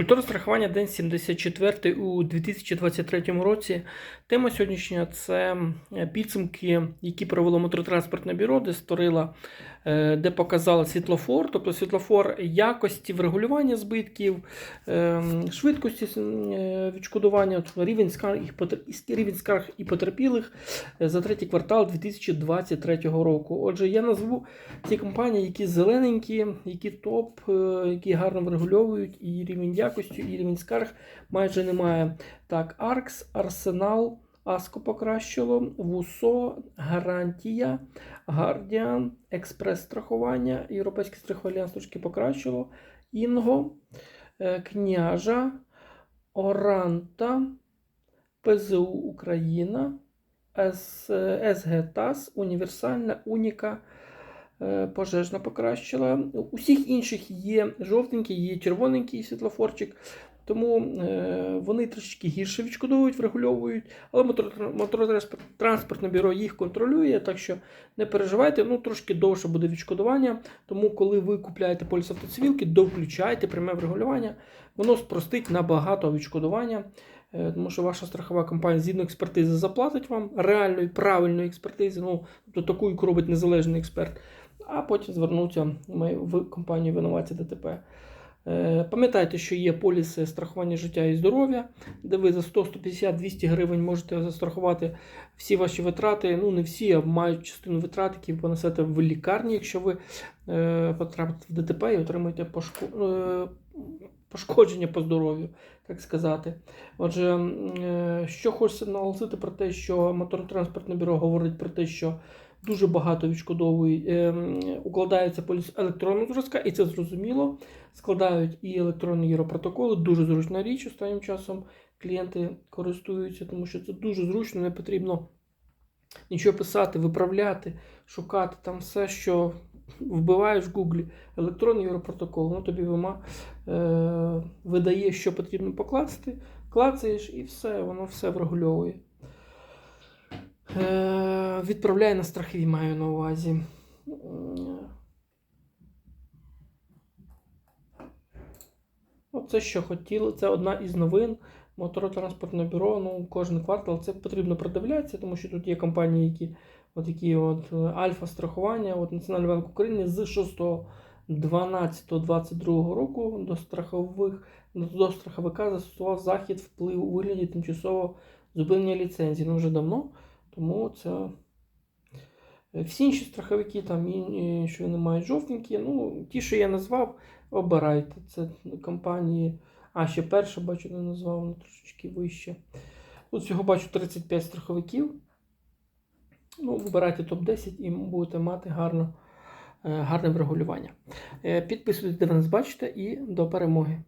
Культура страхування день 74 у 2023 році. Тема сьогоднішня це е, підсумки, які провело моторотранспортне бюро, де створила, е, де показала світлофор, тобто світлофор якості врегулювання збитків, е, швидкості відшкодування, рівень скарг, і потерпілих за третій квартал 2023 року. Отже, я назву ті компанії, які зелененькі, які топ, які гарно врегульовують і рівень якості, і рівень скарг майже немає. Так, Аркс, Арсенал, Аско покращило, Вусо, Гарантія, Гардіан, Експрес страхування, Європейське страхове альянс трошки покращило, Інго, е, Княжа, Оранта, ПЗУ Україна, С- е, СГ ТАС, Універсальна, Уніка, пожежна покращила. У всіх інших є жовтенький, є червоненький світлофорчик. Тому е, вони трішки гірше відшкодовують, врегульовують, але мотор- моторотранспортне бюро їх контролює, так що не переживайте, ну трошки довше буде відшкодування. Тому, коли ви купляєте поліс автоцивілки, довключайте пряме врегулювання, воно спростить набагато відшкодування. Е, Тому що ваша страхова компанія згідно експертизи заплатить вам реальної, правильної експертизи, ну, тобто таку, яку робить незалежний експерт, а потім звернуться в компанію винуваті ДТП. Е, Пам'ятайте, що є поліси страхування життя і здоров'я, де ви за 100, 150, 200 гривень можете застрахувати всі ваші витрати. Ну, не всі, а мають частину витрат, які ви понесете в лікарні, якщо ви е, потрапите в ДТП і отримаєте е, пошкодження по здоров'ю, так сказати. Отже, що хочеться наголосити про те, що моторотранспортне бюро говорить про те, що дуже багато відшкодовують, е, укладається поліс електронного зразка, і це зрозуміло. Складають і електронні європротоколи, дуже зручна річ останнім часом клієнти користуються, тому що це дуже зручно, не потрібно нічого писати, виправляти, шукати там все, що вбиваєш в Гуглі. Електронний європротокол, воно тобі вима, е, видає, що потрібно покласти, клацаєш і все, воно все врегульовує. Е, відправляє на страхові, маю на увазі. Оце що хотіли, це одна із новин. Моторотранспортне бюро, ну, кожен квартал це потрібно продивлятися, тому що тут є компанії, які от які от е, Альфа страхування, от Національний банк України з 6.12.22 року до страхових до страховика застосував захід впливу у вигляді тимчасового зупинення ліцензії. Ну вже давно. Тому це всі інші страховики, там що вони мають жовтенькі, ну, ті, що я назвав, обирайте. Це компанії. А, ще перше, бачу, не назвав, воно трошечки вище. Тут всього бачу 35 страховиків. Ну, вибирайте топ-10 і будете мати гарно, е, гарне врегулювання. Е, Підписуйтесь, де ви нас бачите, і до перемоги.